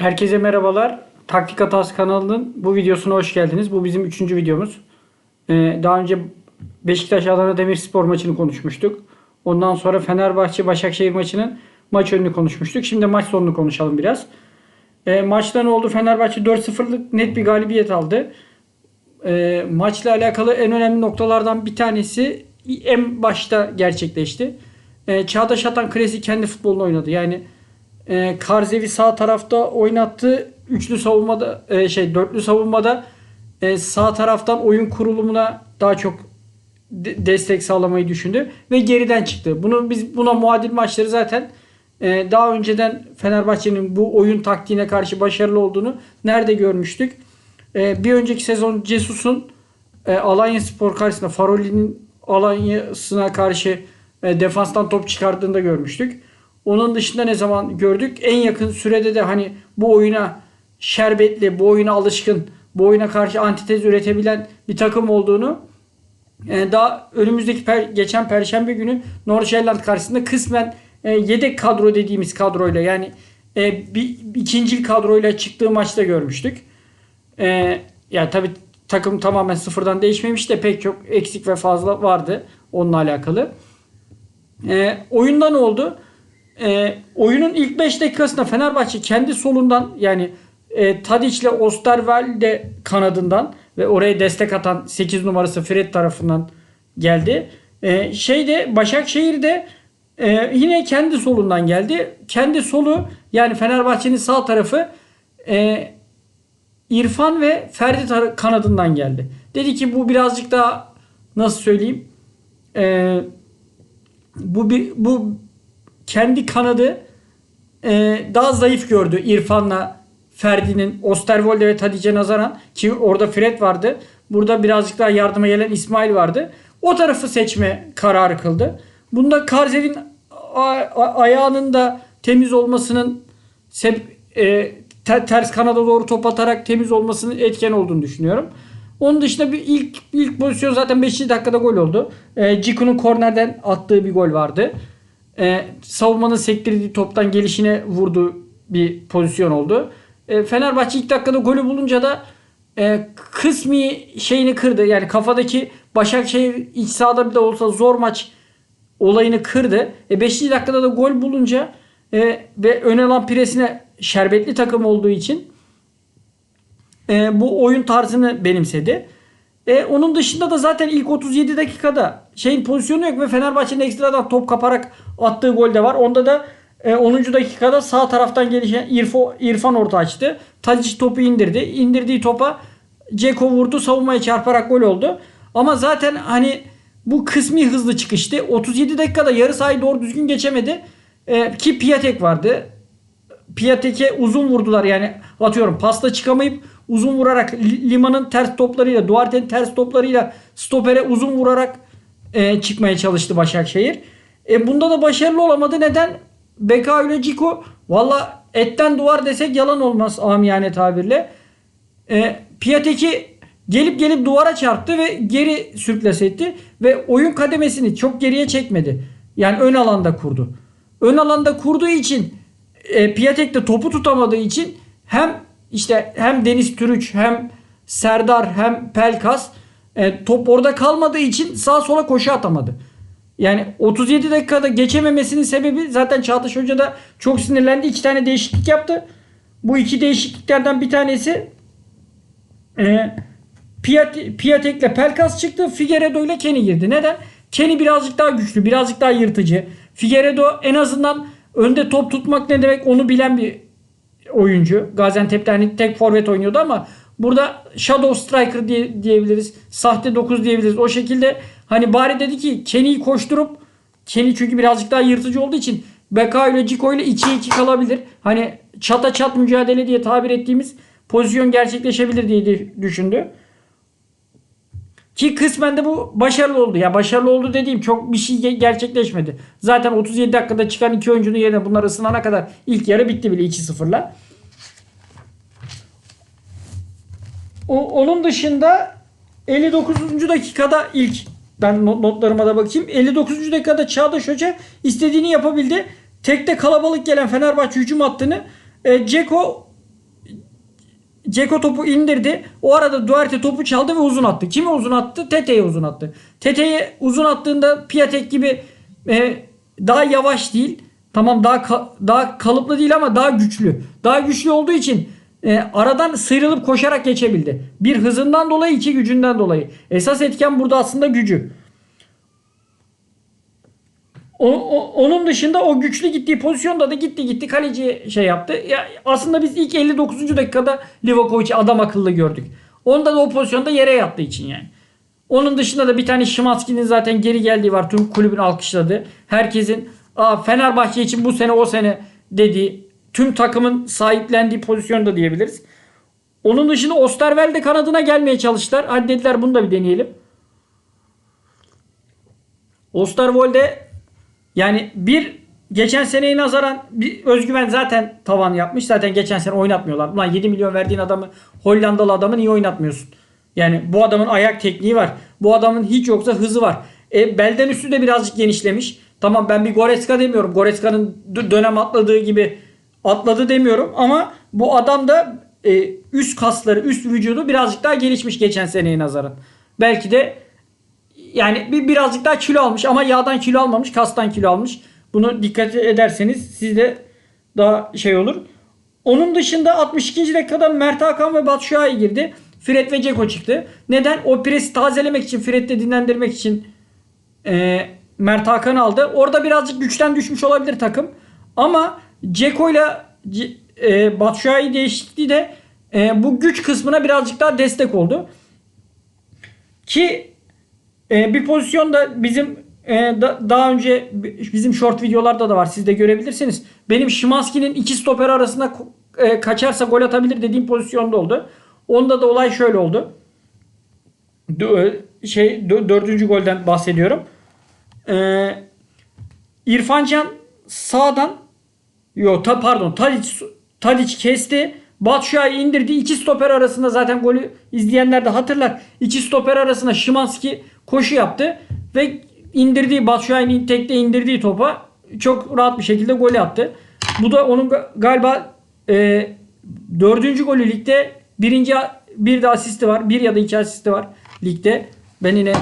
Herkese merhabalar. Taktik Hatası kanalının bu videosuna hoş geldiniz. Bu bizim üçüncü videomuz. Ee, daha önce Beşiktaş Adana Demirspor maçını konuşmuştuk. Ondan sonra Fenerbahçe Başakşehir maçının maç önünü konuşmuştuk. Şimdi maç sonunu konuşalım biraz. Ee, maçta ne oldu? Fenerbahçe 4-0'lık net bir galibiyet aldı. Ee, maçla alakalı en önemli noktalardan bir tanesi en başta gerçekleşti. Ee, Çağdaş Atan Klesi kendi futbolunu oynadı. Yani e, Karzevi sağ tarafta oynattı. Üçlü savunmada e, şey dörtlü savunmada e, sağ taraftan oyun kurulumuna daha çok de- destek sağlamayı düşündü ve geriden çıktı. Bunu biz buna muadil maçları zaten e, daha önceden Fenerbahçe'nin bu oyun taktiğine karşı başarılı olduğunu nerede görmüştük? E, bir önceki sezon Cesus'un e, Alanya Spor karşısında Faroli'nin Alanya'sına karşı e, defanstan top çıkardığında görmüştük. Onun dışında ne zaman gördük? En yakın sürede de hani bu oyuna şerbetli, bu oyuna alışkın, bu oyuna karşı antitez üretebilen bir takım olduğunu e, daha önümüzdeki per- geçen perşembe günü Nordsjælland karşısında kısmen e, yedek kadro dediğimiz kadroyla yani e, bir ikinci kadroyla çıktığı maçta görmüştük. E, ya tabi takım tamamen sıfırdan değişmemiş de pek çok eksik ve fazla vardı onunla alakalı. E, oyunda ne oldu? E, oyunun ilk 5 dakikasında Fenerbahçe kendi solundan yani e, Tadic ile Osterwalde kanadından ve oraya destek atan 8 numarası Fred tarafından geldi. E, şeyde Başakşehir'de e, yine kendi solundan geldi. Kendi solu yani Fenerbahçe'nin sağ tarafı e, İrfan ve Ferdi kanadından geldi. Dedi ki bu birazcık daha nasıl söyleyeyim? E, bu bir bu kendi kanadı e, daha zayıf gördü İrfan'la Ferdi'nin Osterwolde ve Tadic'e nazaran ki orada Fred vardı. Burada birazcık daha yardıma gelen İsmail vardı. O tarafı seçme kararı kıldı. Bunda a- ayağının da temiz olmasının e, te- ters kanada doğru top atarak temiz olmasının etken olduğunu düşünüyorum. Onun dışında bir ilk ilk pozisyon zaten 5. dakikada gol oldu. E, Ciku'nun kornerden attığı bir gol vardı. E, savunmanın sektirdiği toptan gelişine vurduğu bir pozisyon oldu. E, Fenerbahçe ilk dakikada golü bulunca da e, kısmi şeyini kırdı. Yani kafadaki Başakşehir iç sahada bir de olsa zor maç olayını kırdı. E 5. dakikada da gol bulunca e, ve ön alan presine şerbetli takım olduğu için e, bu oyun tarzını benimsedi. E, onun dışında da zaten ilk 37 dakikada şeyin pozisyonu yok ve Fenerbahçe'nin ekstradan top kaparak attığı gol de var. Onda da e, 10. dakikada sağ taraftan gelişen İrfo, İrfan orta açtı. Tadic topu indirdi. İndirdiği topa Ceko vurdu. Savunmaya çarparak gol oldu. Ama zaten hani bu kısmi hızlı çıkıştı. 37 dakikada yarı sahayı doğru düzgün geçemedi. E, ki Piatek vardı. Piatek'e uzun vurdular yani atıyorum pasta çıkamayıp uzun vurarak Li- Lima'nın ters toplarıyla Duarte'nin ters toplarıyla stopere uzun vurarak e, çıkmaya çalıştı Başakşehir. E, bunda da başarılı olamadı. Neden? Beka ile Ciko valla etten duvar desek yalan olmaz amiyane tabirle. E, Piatek'i gelip gelip duvara çarptı ve geri sürklas etti ve oyun kademesini çok geriye çekmedi. Yani ön alanda kurdu. Ön alanda kurduğu için e, Piatek de topu tutamadığı için hem işte hem Deniz Türüç hem Serdar hem Pelkas e, top orada kalmadığı için sağa sola koşu atamadı. Yani 37 dakikada geçememesinin sebebi zaten Çağdaş Hoca da çok sinirlendi. iki tane değişiklik yaptı. Bu iki değişikliklerden bir tanesi e, Piat- Piatek'le Pelkas çıktı. Figueredo ile Kenny girdi. Neden? Kenny birazcık daha güçlü, birazcık daha yırtıcı. Figueredo en azından önde top tutmak ne demek onu bilen bir oyuncu. Gaziantep'te hani tek forvet oynuyordu ama burada Shadow Striker diye, diyebiliriz. Sahte 9 diyebiliriz. O şekilde hani bari dedi ki Kenny'yi koşturup Kenny çünkü birazcık daha yırtıcı olduğu için Beka ile Ciko ile 2'ye 2 kalabilir. Hani çata çat mücadele diye tabir ettiğimiz pozisyon gerçekleşebilir diye düşündü. Ki kısmen de bu başarılı oldu. Ya başarılı oldu dediğim çok bir şey ge- gerçekleşmedi. Zaten 37 dakikada çıkan iki oyuncunun yerine bunlar ısınana kadar ilk yarı bitti bile 2-0'la. O, onun dışında 59. dakikada ilk ben not- notlarıma da bakayım. 59. dakikada Çağdaş Hoca istediğini yapabildi. Tekte kalabalık gelen Fenerbahçe hücum hattını e, Ceko Ceko topu indirdi. O arada Duarte topu çaldı ve uzun attı. Kime uzun attı? Tete'ye uzun attı. Tete'ye uzun attığında Piatek gibi e, daha yavaş değil. Tamam daha ka- daha kalıplı değil ama daha güçlü. Daha güçlü olduğu için e, aradan sıyrılıp koşarak geçebildi. Bir hızından dolayı iki gücünden dolayı. Esas etken burada aslında gücü. O, o- onun dışında o güçlü gittiği pozisyonda da gitti gitti kaleci şey yaptı. Ya aslında biz ilk 59. dakikada Livakovic'i adam akıllı gördük. Onda da o pozisyonda yere yattığı için yani. Onun dışında da bir tane Şimanski'nin zaten geri geldiği var. Tüm kulübün alkışladığı. Herkesin Aa, Fenerbahçe için bu sene o sene dediği tüm takımın sahiplendiği pozisyonda diyebiliriz. Onun dışında Osterwelde kanadına gelmeye çalıştılar. Hadi dediler bunu da bir deneyelim. Osterwolde yani bir geçen seneye nazaran bir özgüven zaten tavan yapmış. Zaten geçen sene oynatmıyorlar. Ulan 7 milyon verdiğin adamı Hollandalı adamı niye oynatmıyorsun? Yani bu adamın ayak tekniği var. Bu adamın hiç yoksa hızı var. E, belden üstü de birazcık genişlemiş. Tamam ben bir Goretzka demiyorum. Goreska'nın d- dönem atladığı gibi atladı demiyorum. Ama bu adam da e, üst kasları, üst vücudu birazcık daha gelişmiş geçen seneye nazaran. Belki de yani bir birazcık daha kilo almış ama yağdan kilo almamış, kastan kilo almış. Bunu dikkat ederseniz sizde daha şey olur. Onun dışında 62. dakikada Mert Hakan ve Batu Şua'yı girdi. Fred ve Ceko çıktı. Neden? O presi tazelemek için, Fred'de dinlendirmek için e, Mert Hakan aldı. Orada birazcık güçten düşmüş olabilir takım. Ama Ceko'yla C- e, Batshuayi değişikliği de e, bu güç kısmına birazcık daha destek oldu. Ki e, bir pozisyonda bizim e, da- daha önce bi- bizim short videolarda da var. Siz de görebilirsiniz. Benim Şimanski'nin iki stoper arasında e, kaçarsa gol atabilir dediğim pozisyonda oldu. Onda da olay şöyle oldu. Dö- şey dö- dördüncü golden bahsediyorum. Ee, İrfan sağdan Yo ta, pardon Tadic, Tadic kesti. Batshuayi indirdi. İki stoper arasında zaten golü izleyenler de hatırlar. İki stoper arasında Şimanski koşu yaptı. Ve indirdiği Batshuayi'nin tekte indirdiği topa çok rahat bir şekilde gol attı. Bu da onun ga- galiba e, dördüncü golü ligde birinci bir de asisti var. Bir ya da iki asisti var ligde. Ben yine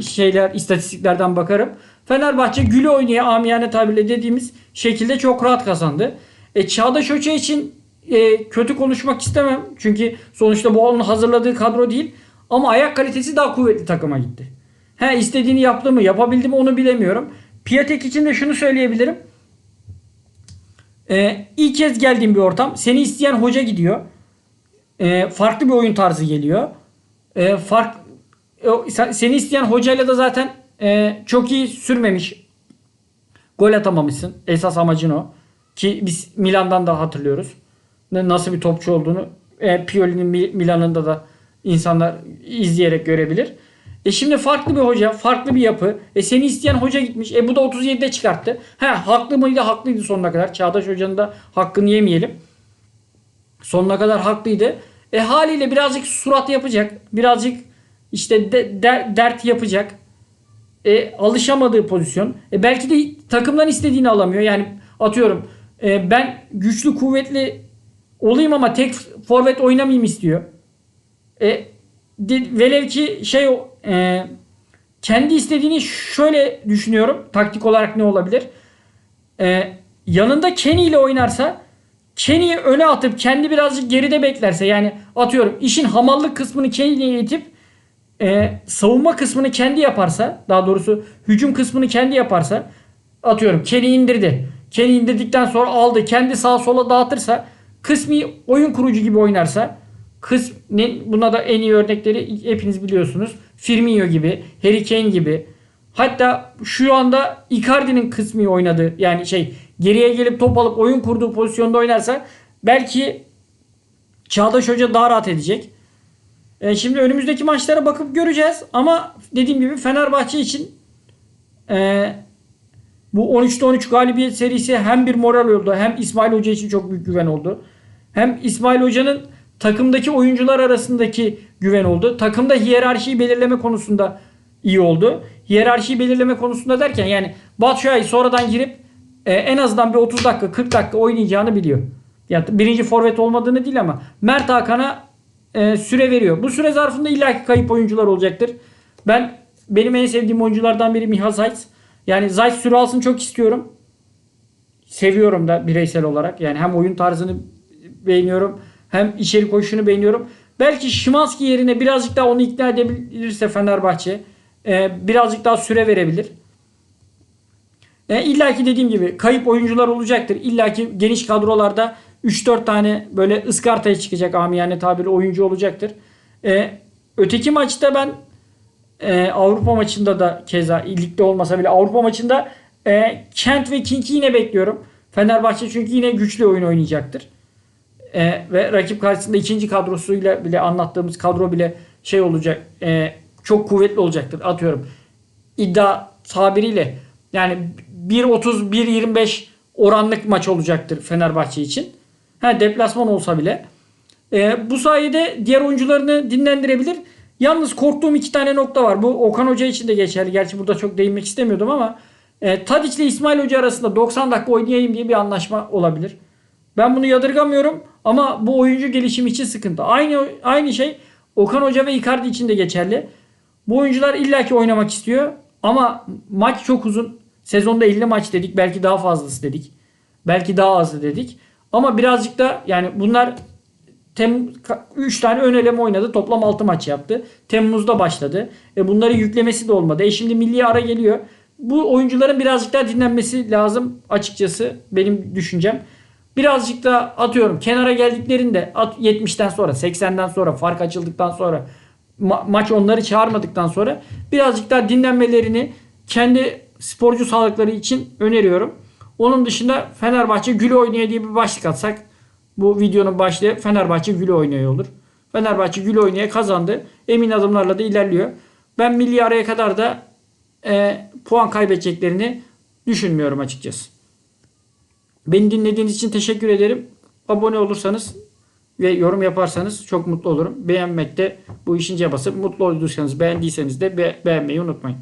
şeyler istatistiklerden bakarım. Fenerbahçe gülü oynaya amiyane tabirle dediğimiz şekilde çok rahat kazandı. E, Çağdaş Hoca için e, kötü konuşmak istemem. Çünkü sonuçta bu onun hazırladığı kadro değil. Ama ayak kalitesi daha kuvvetli takıma gitti. He istediğini yaptı mı yapabildi mi onu bilemiyorum. Piatek için de şunu söyleyebilirim. E, ilk kez geldiğim bir ortam. Seni isteyen hoca gidiyor. E, farklı bir oyun tarzı geliyor. E, fark sen- seni isteyen hocayla da zaten e, çok iyi sürmemiş. Gol atamamışsın. Esas amacın o. Ki biz Milan'dan da hatırlıyoruz. Nasıl bir topçu olduğunu e, Pioli'nin Mi- Milan'ında da insanlar izleyerek görebilir. E şimdi farklı bir hoca, farklı bir yapı. E seni isteyen hoca gitmiş. E bu da 37'de çıkarttı. He haklı mıydı? Haklıydı sonuna kadar. Çağdaş Hoca'nın da hakkını yemeyelim. Sonuna kadar haklıydı. E haliyle birazcık surat yapacak. Birazcık işte de- de- dert yapacak. E, alışamadığı pozisyon. E, belki de takımdan istediğini alamıyor. Yani atıyorum e, ben güçlü kuvvetli olayım ama tek forvet oynamayayım istiyor. E, velev ki şey e, kendi istediğini şöyle düşünüyorum. Taktik olarak ne olabilir? E, yanında Kenny ile oynarsa Kenny'yi öne atıp kendi birazcık geride beklerse yani atıyorum işin hamallık kısmını Kenny'ye itip e, savunma kısmını kendi yaparsa daha doğrusu hücum kısmını kendi yaparsa atıyorum Kenny indirdi. Kenny indirdikten sonra aldı. Kendi sağa sola dağıtırsa kısmi oyun kurucu gibi oynarsa kıs ne, buna da en iyi örnekleri hepiniz biliyorsunuz. Firmino gibi, Harry Kane gibi. Hatta şu anda Icardi'nin kısmi oynadığı yani şey geriye gelip top alıp oyun kurduğu pozisyonda oynarsa belki Çağdaş Hoca daha rahat edecek. E, şimdi önümüzdeki maçlara bakıp göreceğiz. Ama dediğim gibi Fenerbahçe için e, bu 13'te 13 galibiyet serisi hem bir moral oldu hem İsmail Hoca için çok büyük güven oldu. Hem İsmail Hoca'nın takımdaki oyuncular arasındaki güven oldu. Takımda hiyerarşiyi belirleme konusunda iyi oldu. Hiyerarşiyi belirleme konusunda derken yani Batshuayi sonradan girip e, en azından bir 30 dakika 40 dakika oynayacağını biliyor. Ya birinci forvet olmadığını değil ama Mert Hakan'a e, süre veriyor. Bu süre zarfında illaki kayıp oyuncular olacaktır. Ben benim en sevdiğim oyunculardan biri Miha Zayt. Yani Zayt süre alsın çok istiyorum. Seviyorum da bireysel olarak. Yani hem oyun tarzını beğeniyorum hem içeri koşuşunu beğeniyorum. Belki Şimanski yerine birazcık daha onu ikna edebilirse Fenerbahçe e, birazcık daha süre verebilir. E, İlla ki dediğim gibi kayıp oyuncular olacaktır. İlla ki geniş kadrolarda 3-4 tane böyle ıskartaya çıkacak amiyane tabiri oyuncu olacaktır. E, öteki maçta ben e, Avrupa maçında da keza ligde olmasa bile Avrupa maçında e, Kent ve King'i yine bekliyorum. Fenerbahçe çünkü yine güçlü oyun oynayacaktır. E, ve rakip karşısında ikinci kadrosuyla bile anlattığımız kadro bile şey olacak. e, çok kuvvetli olacaktır. Atıyorum iddia tabiriyle yani 1.30 1.25 oranlık maç olacaktır Fenerbahçe için. Ha deplasman olsa bile. E, bu sayede diğer oyuncularını dinlendirebilir. Yalnız korktuğum iki tane nokta var. Bu Okan Hoca için de geçerli. Gerçi burada çok değinmek istemiyordum ama e, Tadic ile İsmail Hoca arasında 90 dakika oynayayım diye bir anlaşma olabilir. Ben bunu yadırgamıyorum ama bu oyuncu gelişimi için sıkıntı. Aynı aynı şey Okan Hoca ve Icardi için de geçerli. Bu oyuncular illaki oynamak istiyor ama maç çok uzun. Sezonda 50 maç dedik. Belki daha fazlası dedik. Belki daha azı dedik. Ama birazcık da yani bunlar Tem 3 tane ön eleme oynadı. Toplam 6 maç yaptı. Temmuz'da başladı. E bunları yüklemesi de olmadı. E şimdi milli ara geliyor. Bu oyuncuların birazcık daha dinlenmesi lazım açıkçası benim düşüncem. Birazcık da atıyorum kenara geldiklerinde at 70'ten sonra 80'den sonra fark açıldıktan sonra ma- maç onları çağırmadıktan sonra birazcık daha dinlenmelerini kendi sporcu sağlıkları için öneriyorum. Onun dışında Fenerbahçe gül oynuyor diye bir başlık atsak bu videonun başlığı Fenerbahçe gül oynuyor olur. Fenerbahçe gül oynaya kazandı. Emin adımlarla da ilerliyor. Ben milli araya kadar da e, puan kaybedeceklerini düşünmüyorum açıkçası. Beni dinlediğiniz için teşekkür ederim. Abone olursanız ve yorum yaparsanız çok mutlu olurum. Beğenmek de bu işin cabası. Mutlu olduysanız beğendiyseniz de be- beğenmeyi unutmayın.